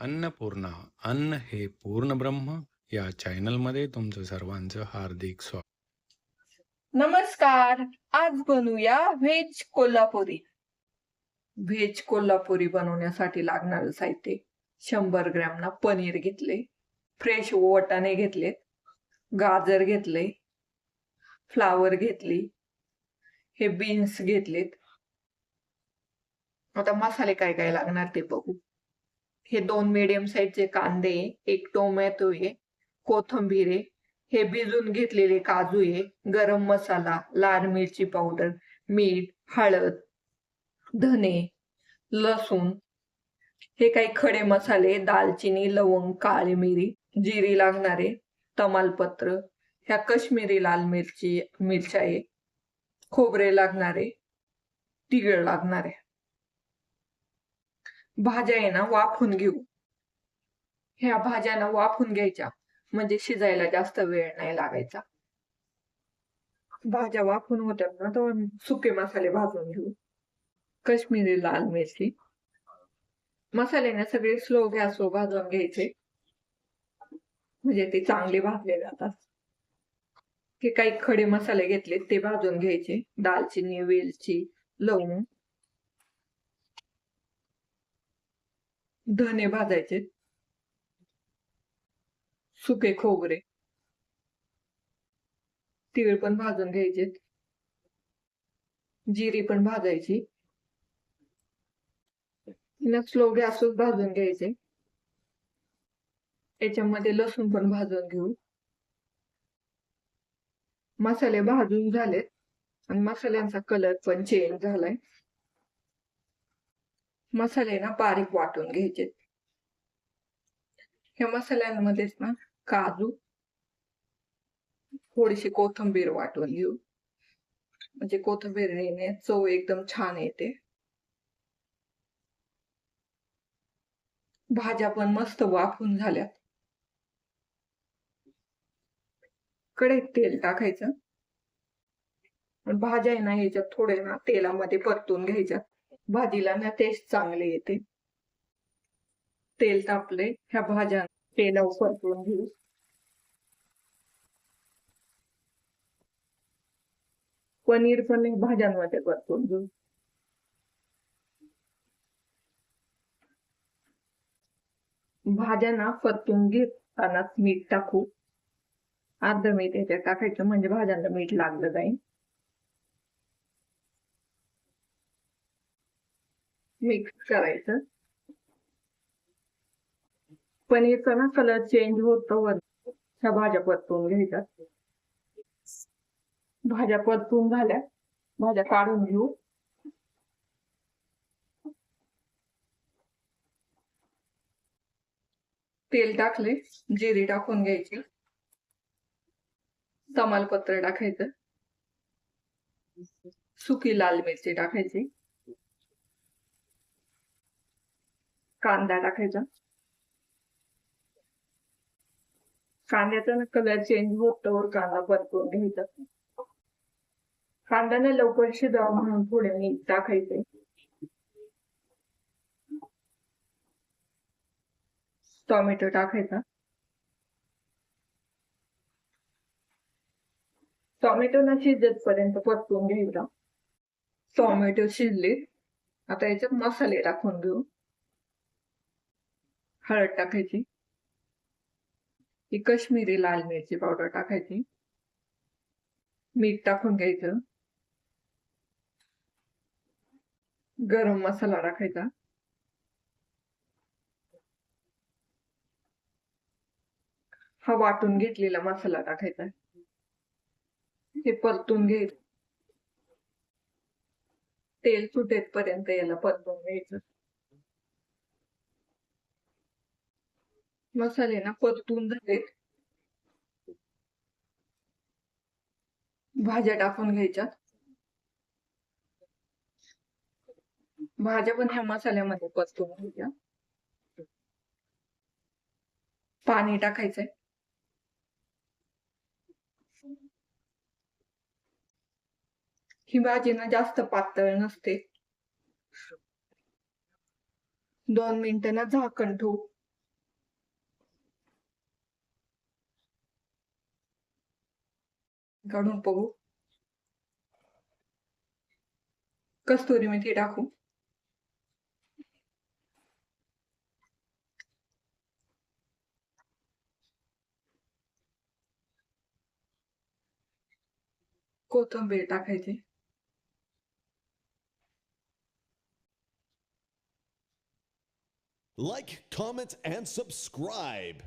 अन्नपूर्णा अन्न हे पूर्ण ब्रह्म या चॅनलमध्ये तुमचं सर्वांचं हार्दिक स्वागत. नमस्कार आज बनवूया व्हेज कोल्हापुरी. व्हेज कोल्हापुरी बनवण्यासाठी लागणारं साहित्य शंभर ग्रॅम ना पनीर घेतले फ्रेश वटाणे घेतले गाजर घेतले फ्लावर घेतली हे बीन्स घेतलेत. आता मसाले काय काय लागणार ते बघू. हे दोन मिडियम साईजचे कांदे एक टोमॅटो आहे कोथिंबीर आहे हे भिजून घेतलेले काजू आहे गरम मसाला लाल मिरची पावडर मीठ हळद धने लसूण. हे काही खडे मसाले दालचिनी लवंग काळी मिरी जिरी लागणारे तमालपत्र ह्या कश्मीरी लाल मिरची मिरच्या आहे खोबरे लागणारे तिळ लागणारे भाज्या आहे ना वाफून घेऊ. ह्या भाज्यांना वाफून घ्यायच्या. म्हणजे शिजायला जास्त वेळ नाही लागायचा. भाज्या वाफून होत्यात ना तर सुके मसाले भाजून घेऊ. काश्मीरी लाल मिरची. मसाल्याने सगळे स्लो गॅसवर भाजून घ्यायचे. म्हणजे ते चांगले भाजले जातात. हे काही खडे मसाले घेतले ते भाजून घ्यायचे. दालचिनी वेलची लवंग. धने भाजायचे. सुके खोबरे. तीळ पण भाजून घ्यायचे. जिरी पण भाजायची. स्लो गॅसवर भाजून घ्यायचे. याच्यामध्ये लसूण पण भाजून घेऊ. मसाले भाजून झालेत. आणि मसाल्यांचा कलर पण चेंज झालाय. मसाले ना बारीक वाटून घ्यायचे. ह्या मसाल्यांमध्येच ना काजू थोडीशी कोथिंबीर वाटून घेऊ. म्हणजे कोथंबीरीने चव एकदम छान येते. भाज्या पण मस्त वाफून झाल्यात. कढईत तेल टाकायचं. भाज्या आहे ना ह्याच्यात थोडे ना तेलामध्ये परतून घ्यायच्या. भाजीला ना टेस्ट चांगले येते. तेल तापले ह्या भाज्या तेलावर परतून घेऊ. पनीर पण भाज्यांमध्ये परतून घेऊ. भाज्यांना परतून घेतानाच मीठ टाकू. अर्ध मीठ याच्यात टाकायचं म्हणजे भाज्यांना मीठ लागलं जाईल मिक्स करायचं. पनीरचा ना कलर चेंज होतो ह्या भाज्या परतून घ्यायच्या भाज्या परतून झाल्या. भाज्या काढून घेऊ. तेल टाकले जिरी टाकून घ्यायची. तमालपत्र टाकायचं. सुकी लाल मिरची टाकायची. कांदा टाकायचा कांद्याचा ना कलर चेंज होतोवर कांदा परतून घ्यायचा. कांद्याने लवकर शिजावं म्हणून थोडे मीठ टाकायचे टोमॅटो टाकायचा. टोमॅटो ना शिजत पर्यंत परतून घ्यायचा. टोमॅटो शिजले. आता याच्यात मसाले टाकून घेऊ हळद टाकायची. ही कश्मीरी लाल मिरची पावडर टाकायची. मीठ टाकून घ्यायचं. गरम मसाला टाकायचा. हा वाटून घेतलेला मसाला टाकायचा. हे परतून घ्यायचं. तेल सुटेपर्यंत याला परतून घ्यायचं. मसाले ना परतून झालेत भाज्या टाकून घ्यायच्या भाज्या पण ह्या मसाल्यामध्ये परतून घ्यायच्या. पाणी टाकायचंय. ही भाजी ना जास्त पातळ नसते. दोन मिनिटं ना झाकण ठेवू. काढून पाहू कस्तुरी मेथी टाकू कोथंबीर टाकायची Like, comment, and subscribe.